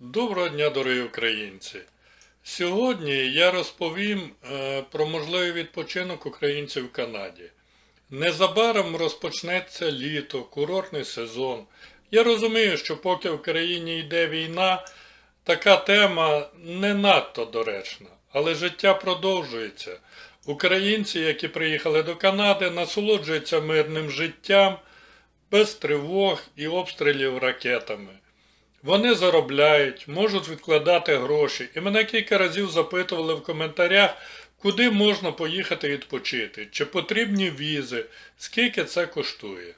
Доброго дня, дорогі українці! Сьогодні я розповім е, про можливий відпочинок українців в Канаді. Незабаром розпочнеться літо, курортний сезон. Я розумію, що поки в країні йде війна, така тема не надто доречна, але життя продовжується. Українці, які приїхали до Канади, насолоджуються мирним життям без тривог і обстрілів ракетами. Вони заробляють, можуть відкладати гроші. І мене кілька разів запитували в коментарях, куди можна поїхати відпочити, чи потрібні візи, скільки це коштує.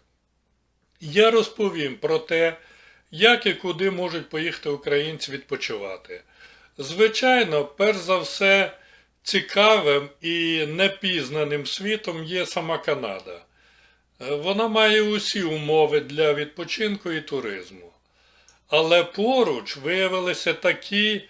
Я розповім про те, як і куди можуть поїхати українці відпочивати. Звичайно, перш за все, цікавим і непізнаним світом є сама Канада. Вона має усі умови для відпочинку і туризму. Але поруч виявилися такі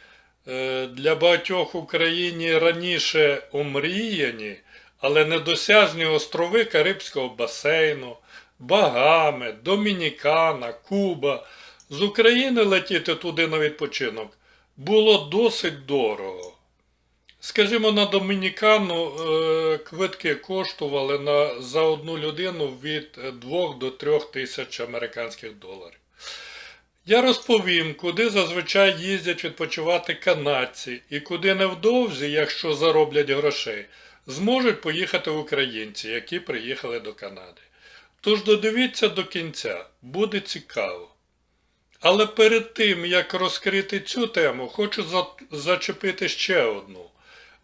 е, для багатьох Україні раніше омріяні, але недосяжні острови Карибського басейну, Багами, Домінікана, Куба. З України летіти туди на відпочинок було досить дорого. Скажімо, на Домінікану е, квитки коштували на, за одну людину від 2 до 3 тисяч американських доларів. Я розповім, куди зазвичай їздять відпочивати канадці і куди невдовзі, якщо зароблять грошей, зможуть поїхати українці, які приїхали до Канади. Тож додивіться до кінця, буде цікаво. Але перед тим, як розкрити цю тему, хочу за- зачепити ще одну.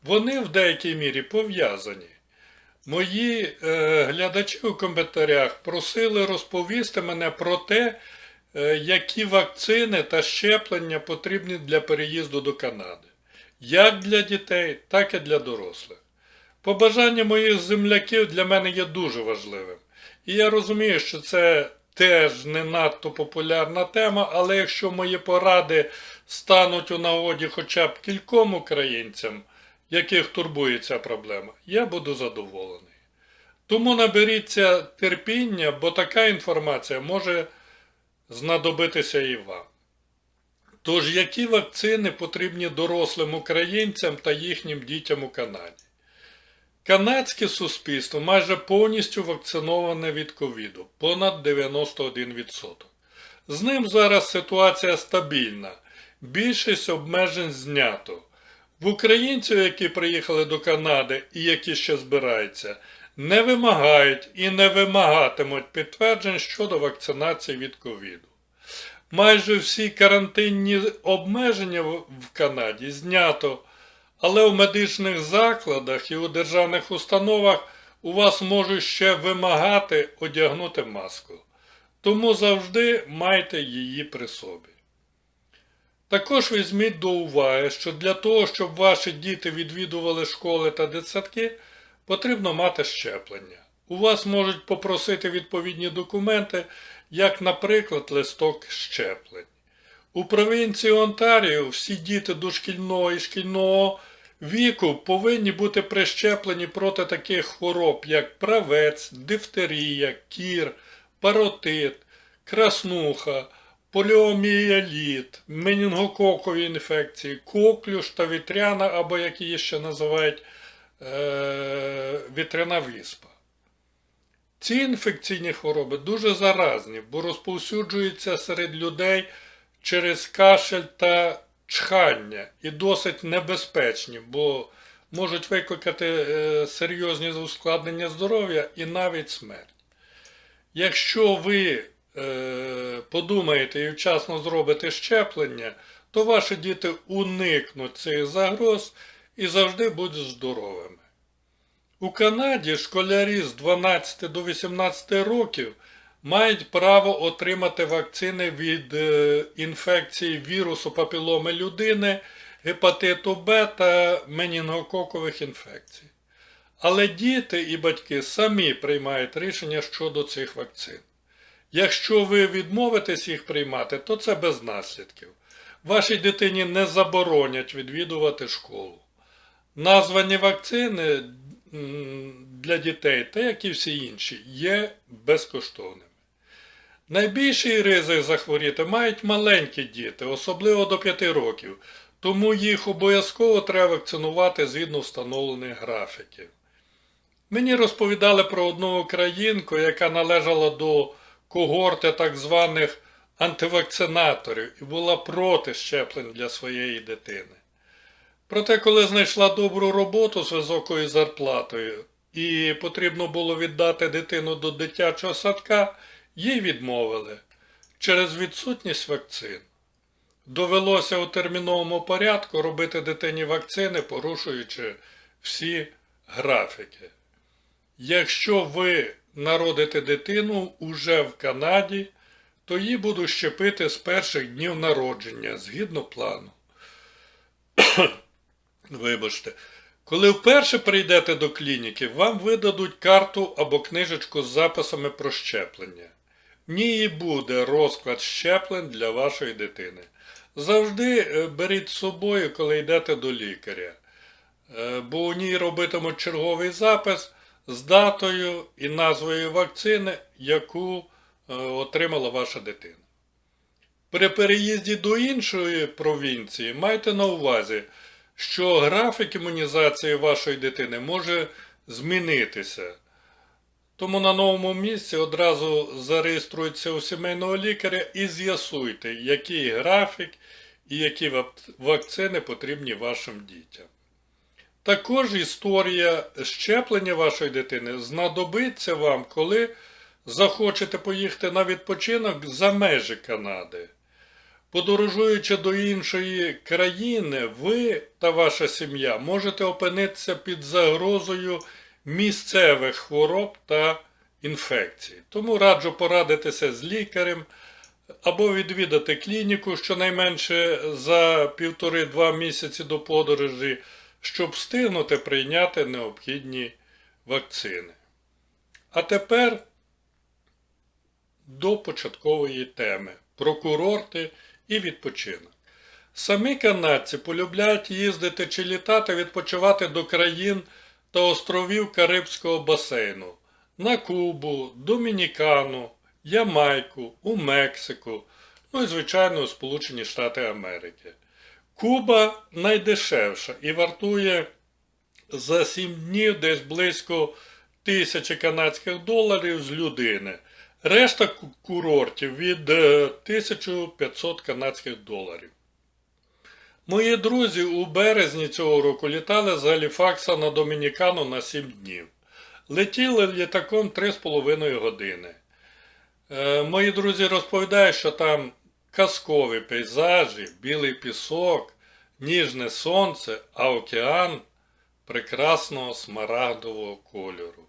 Вони в деякій мірі пов'язані. Мої е, глядачі у коментарях просили розповісти мене про те, які вакцини та щеплення потрібні для переїзду до Канади, як для дітей, так і для дорослих. Побажання моїх земляків для мене є дуже важливим. І я розумію, що це теж не надто популярна тема, але якщо мої поради стануть у нагоді хоча б кільком українцям, яких турбує ця проблема, я буду задоволений. Тому наберіться терпіння, бо така інформація може знадобитися і вам. Тож, які вакцини потрібні дорослим українцям та їхнім дітям у Канаді? Канадське суспільство майже повністю вакциноване від ковіду, понад 91%. З ним зараз ситуація стабільна, більшість обмежень знято. В українців, які приїхали до Канади і які ще збираються, не вимагають і не вимагатимуть підтверджень щодо вакцинації від ковіду. Майже всі карантинні обмеження в Канаді знято, але в медичних закладах і у державних установах у вас можуть ще вимагати одягнути маску. Тому завжди майте її при собі. Також візьміть до уваги, що для того, щоб ваші діти відвідували школи та дитсадки, потрібно мати щеплення. У вас можуть попросити відповідні документи, як, наприклад, листок щеплень. У провінції Онтаріо всі діти дошкільного і шкільного віку повинні бути прищеплені проти таких хвороб, як правець, дифтерія, кір, паротит, краснуха, поліомієліт, менінгококові інфекції, коклюш та вітряна, або як її ще називають вітряна віспа. Ці інфекційні хвороби дуже заразні, бо розповсюджуються серед людей через кашель та чхання і досить небезпечні, бо можуть викликати е, серйозні ускладнення здоров'я і навіть смерть. Якщо ви е, подумаєте і вчасно зробите щеплення, то ваші діти уникнуть цих загроз і завжди будуть здоровими. У Канаді школярі з 12 до 18 років мають право отримати вакцини від е, інфекції вірусу папіломи людини, гепатиту Б та менінгококових інфекцій. Але діти і батьки самі приймають рішення щодо цих вакцин. Якщо ви відмовитесь їх приймати, то це без наслідків. Вашій дитині не заборонять відвідувати школу. Названі вакцини для дітей, та як і всі інші, є безкоштовними. Найбільший ризик захворіти мають маленькі діти, особливо до 5 років, тому їх обов'язково треба вакцинувати згідно встановлених графіків. Мені розповідали про одну українку, яка належала до когорти так званих антивакцинаторів і була проти щеплень для своєї дитини. Проте, коли знайшла добру роботу з високою зарплатою і потрібно було віддати дитину до дитячого садка, їй відмовили через відсутність вакцин. Довелося у терміновому порядку робити дитині вакцини, порушуючи всі графіки. Якщо ви народите дитину уже в Канаді, то її буду щепити з перших днів народження згідно плану. Вибачте, коли вперше прийдете до клініки, вам видадуть карту або книжечку з записами про щеплення. В ній буде розклад щеплень для вашої дитини. Завжди е, беріть з собою, коли йдете до лікаря, Е, бо у ній робитимуть черговий запис з датою і назвою вакцини, яку е, отримала ваша дитина. При переїзді до іншої провінції майте на увазі, що графік імунізації вашої дитини може змінитися. Тому на новому місці одразу зареєструйтеся у сімейного лікаря і з'ясуйте, який графік і які вакцини потрібні вашим дітям. Також історія щеплення вашої дитини знадобиться вам, коли захочете поїхати на відпочинок за межі Канади. Подорожуючи до іншої країни, ви та ваша сім'я можете опинитися під загрозою місцевих хвороб та інфекцій. Тому раджу порадитися з лікарем або відвідати клініку щонайменше за півтори-два місяці до подорожі, щоб встигнути прийняти необхідні вакцини. А тепер до початкової теми про курорти і відпочинок. Самі канадці полюбляють їздити чи літати відпочивати до країн та островів Карибського басейну на Кубу, Домінікану, Ямайку, у Мексику, ну і, звичайно, у Сполучені Штати Америки. Куба найдешевша і вартує за 7 днів десь близько тисячі канадських доларів з людини. Решта курортів від е, 1500 канадських доларів. Мої друзі у березні цього року літали з Галіфакса на Домінікану на 7 днів. Летіли літаком 3,5 години. Е, Мої друзі розповідають, що там казкові пейзажі, білий пісок, ніжне сонце, а океан прекрасного смарагдового кольору.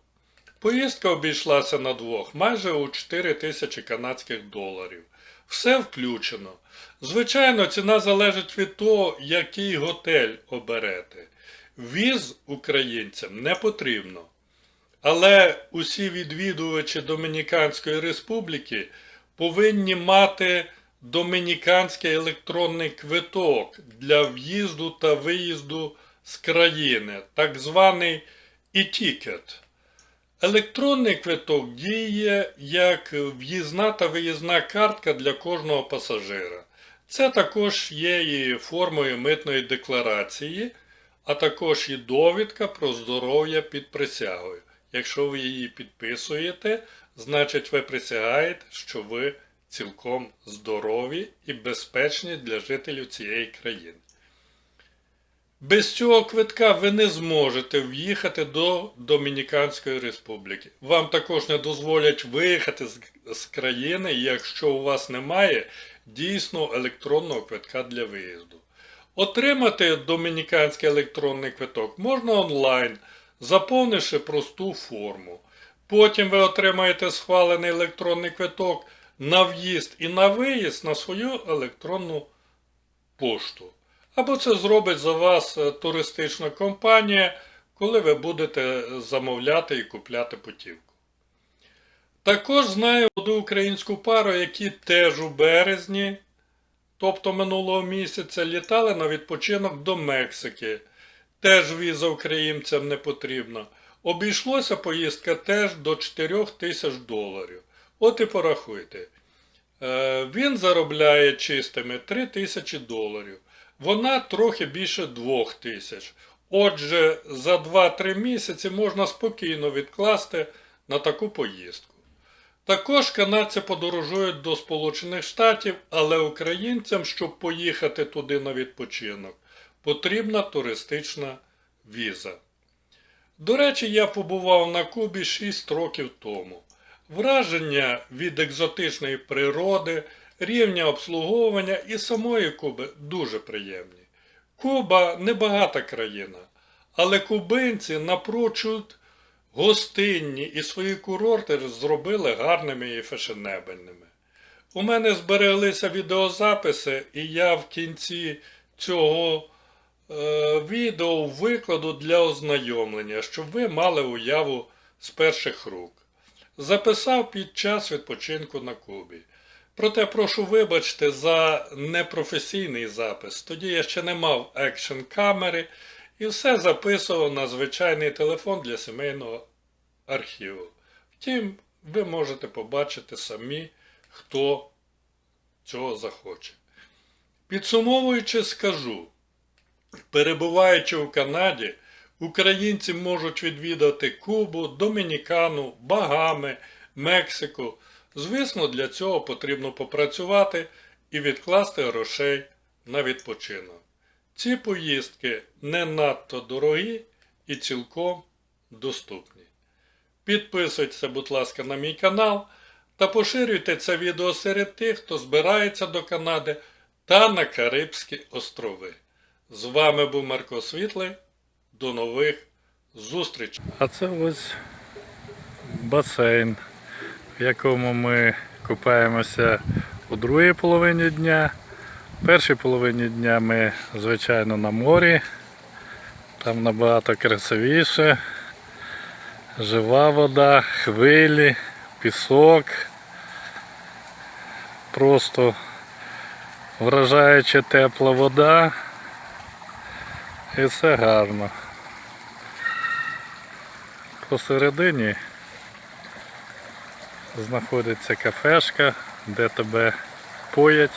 Поїздка обійшлася на двох майже у 4 тисячі канадських доларів. Все включено. Звичайно, ціна залежить від того, який готель оберете. Віз українцям не потрібно. Але усі відвідувачі Домініканської республіки повинні мати домініканський електронний квиток для в'їзду та виїзду з країни, так званий e-ticket. Електронний квиток діє як в'їзна та виїзна картка для кожного пасажира. Це також є і формою митної декларації, а також і довідка про здоров'я під присягою. Якщо ви її підписуєте, значить ви присягаєте, що ви цілком здорові і безпечні для жителів цієї країни. Без цього квитка ви не зможете в'їхати до Домініканської республіки. Вам також не дозволять виїхати з, країни, якщо у вас немає дійсно електронного квитка для виїзду. Отримати домініканський електронний квиток можна онлайн, заповнивши просту форму. Потім ви отримаєте схвалений електронний квиток на в'їзд і на виїзд на свою електронну пошту. Або це зробить за вас е, туристична компанія, коли ви будете замовляти і купляти путівку. Також знаю одну українську пару, які теж у березні, тобто минулого місяця, літали на відпочинок до Мексики. Теж віза українцям не потрібна. Обійшлося поїздка теж до 4 тисяч доларів. От і порахуйте. Е, Він заробляє чистими 3 тисячі доларів. Вона трохи більше 2 тисяч. Отже, за 2-3 місяці можна спокійно відкласти на таку поїздку. Також канадці подорожують до Сполучених Штатів, але українцям, щоб поїхати туди на відпочинок, потрібна туристична віза. До речі, я побував на Кубі 6 років тому. Враження від екзотичної природи, рівня обслуговування і самої Куби дуже приємні. Куба небагата країна, але кубинці напрочуд гостинні і свої курорти зробили гарними і фешенебельними. У мене збереглися відеозаписи, і я в кінці цього е, відео викладу для ознайомлення, щоб ви мали уяву з перших рук. Записав під час відпочинку на Кубі. Проте прошу вибачте за непрофесійний запис. Тоді я ще не мав екшн камери і все записував на звичайний телефон для сімейного архіву. Втім, ви можете побачити самі, хто цього захоче. Підсумовуючи, скажу, перебуваючи у Канаді, українці можуть відвідати Кубу, Домінікану, Багами, Мексику. Звісно, для цього потрібно попрацювати і відкласти грошей на відпочинок. Ці поїздки не надто дорогі і цілком доступні. Підписуйтеся, будь ласка, на мій канал та поширюйте це відео серед тих, хто збирається до Канади та на Карибські острови. З вами був Марко Світлий. До нових зустрічей. А це ось басейн, в якому ми купаємося у другій половині дня. В першій половині дня ми, звичайно, на морі. Там набагато красивіше. Жива вода, хвилі, пісок. Просто вражаюча тепла вода. І все гарно. Посередині знаходиться кафешка, де тебе поять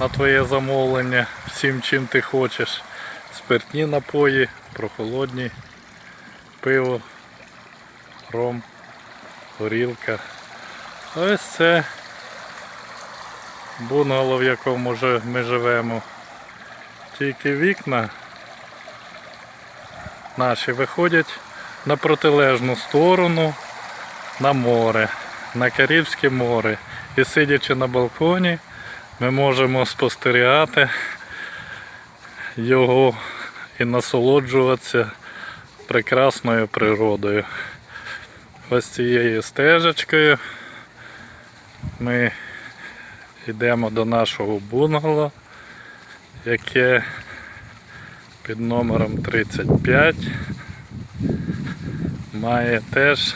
на твоє замовлення всім чим ти хочеш. Спиртні напої, прохолодні, пиво, ром, горілка. Ось це бунгало, в якому ми живемо. Тільки вікна наші виходять на протилежну сторону на море, на Карибське море. І сидячи на балконі, ми можемо спостерігати його і насолоджуватися прекрасною природою. Ось цією стежечкою ми йдемо до нашого бунгало, яке під номером 35 має теж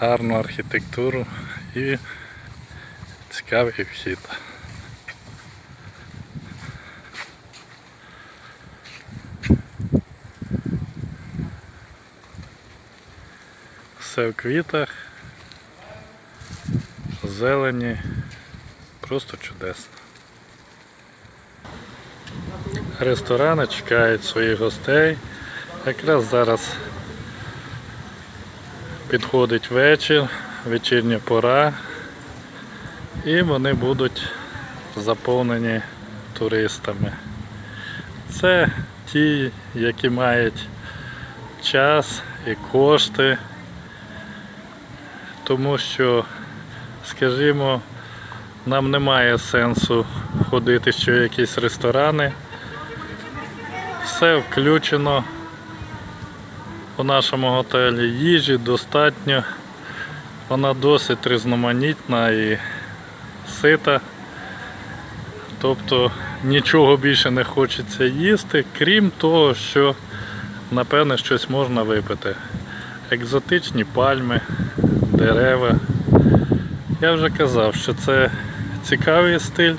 гарну архітектуру і цікавий вхід. Все в квітах, зелені, просто чудесно. Ресторани чекають своїх гостей. Якраз зараз підходить вечір, вечірня пора, і вони будуть заповнені туристами. Це ті, які мають час і кошти, тому що, скажімо, нам немає сенсу ходити ще в якісь ресторани. Все включено у нашому готелі. Їжі достатньо. Вона досить різноманітна і сита. Тобто нічого більше не хочеться їсти, крім того, що напевне щось можна випити. Екзотичні пальми, дерева. Я вже казав, що це цікавий стиль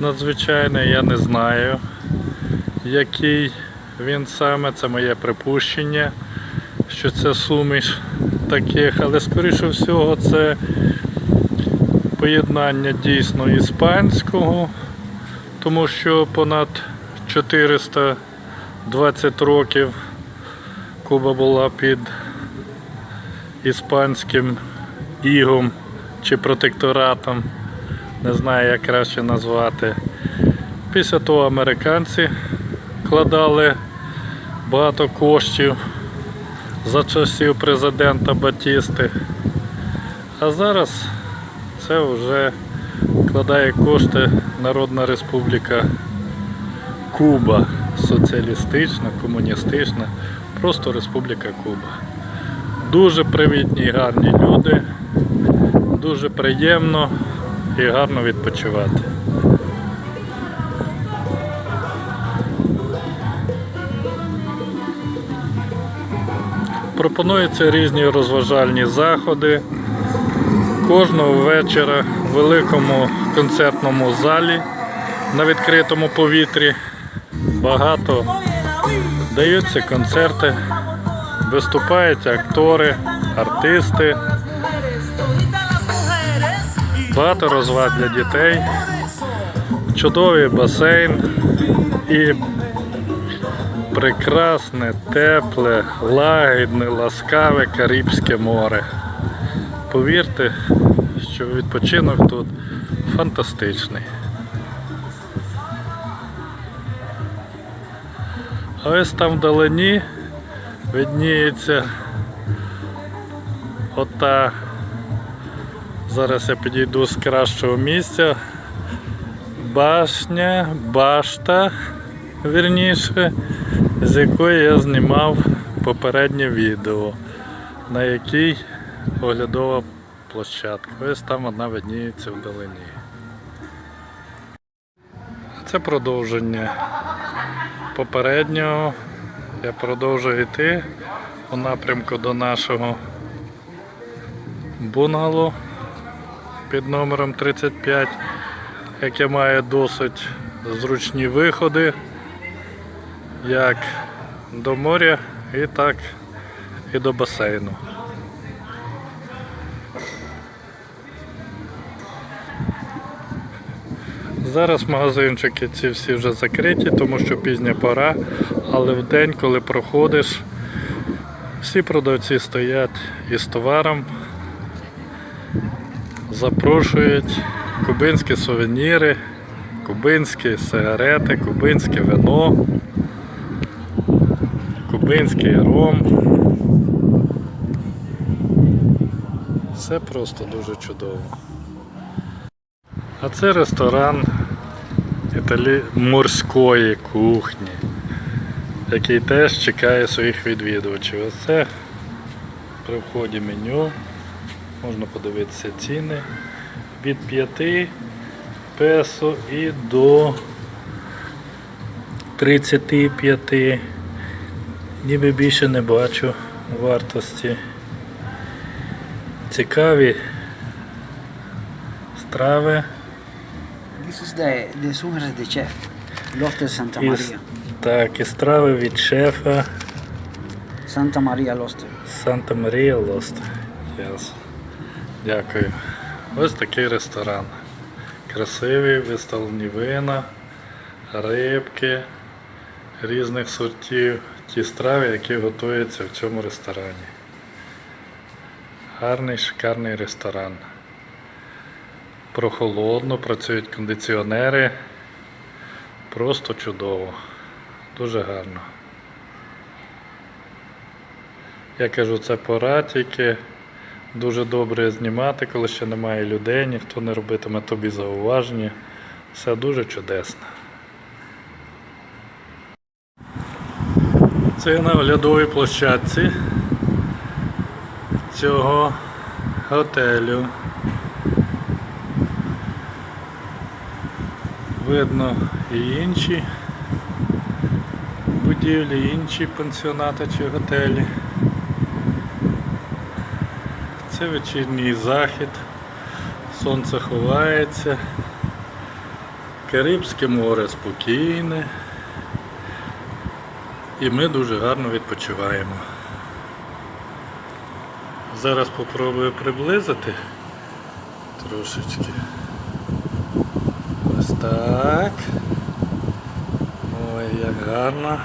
надзвичайний, я не знаю який він саме, це моє припущення, що це суміш таких, але скоріше всього це поєднання дійсно іспанського, тому що понад 420 років Куба була під іспанським ігом чи протекторатом, не знаю як краще назвати. Після того американці вкладали багато коштів за часів президента Батісти. А зараз це вже вкладає кошти Народна Республіка Куба. Соціалістична, комуністична, просто Республіка Куба. Дуже привітні і гарні люди, дуже приємно і гарно відпочивати. Пропонуються різні розважальні заходи. Кожного вечора в великому концертному залі на відкритому повітрі багато даються концерти, виступають актори, артисти, багато розваг для дітей, чудовий басейн і прекрасне, тепле, лагідне, ласкаве Карибське море. Повірте, що відпочинок тут фантастичний. А ось там вдалині видніється ота. Зараз я підійду з кращого місця. Башня, башта, вірніше, з якої я знімав попереднє відео, на якій оглядова площадка. Ось там одна видніється вдалині. Це продовження попереднього. Я продовжую йти у напрямку до нашого бунгало під номером 35, яке має досить зручні виходи як до моря і так і до басейну. Зараз магазинчики ці всі вже закриті, тому що пізня пора, але в день, коли проходиш, всі продавці стоять із товаром, запрошують кубинські сувеніри, кубинські сигарети, кубинське вино, кубинський ром. Все просто дуже чудово. А це ресторан італі... морської кухні, який теж чекає своїх відвідувачів. Оце при вході меню. Можна подивитися ціни від 5 песо і до 35. Ніби більше не бачу вартості. Цікаві страви. This is the, the Sugeres de Chef, Lotte Santa Із, Maria. так, і страви від шефа Santa Maria Loste. Санта Марія Лост. Yes. Дякую. Ось такий ресторан. Красиві виставлені вина, рибки різних сортів, ті страви, які готуються в цьому ресторані. Гарний, шикарний ресторан. Прохолодно, працюють кондиціонери. Просто чудово. Дуже гарно. Я кажу, це пора тільки дуже добре знімати, коли ще немає людей, ніхто не робитиме тобі зауваження. Все дуже чудесно. Це на оглядовій площадці цього готелю. Видно і інші будівлі, інші пансіонати чи готелі. Це вечірній захід, сонце ховається, Карибське море спокійне. І ми дуже гарно відпочиваємо. Зараз попробую приблизити Трошечки. Ось так. Ой, як гарно.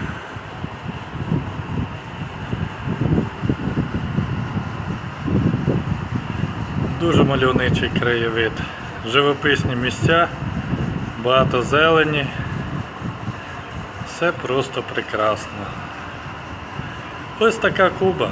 Дуже мальовничий краєвид. Живописні місця, багато зелені. Все просто прекрасно. Ось така Куба.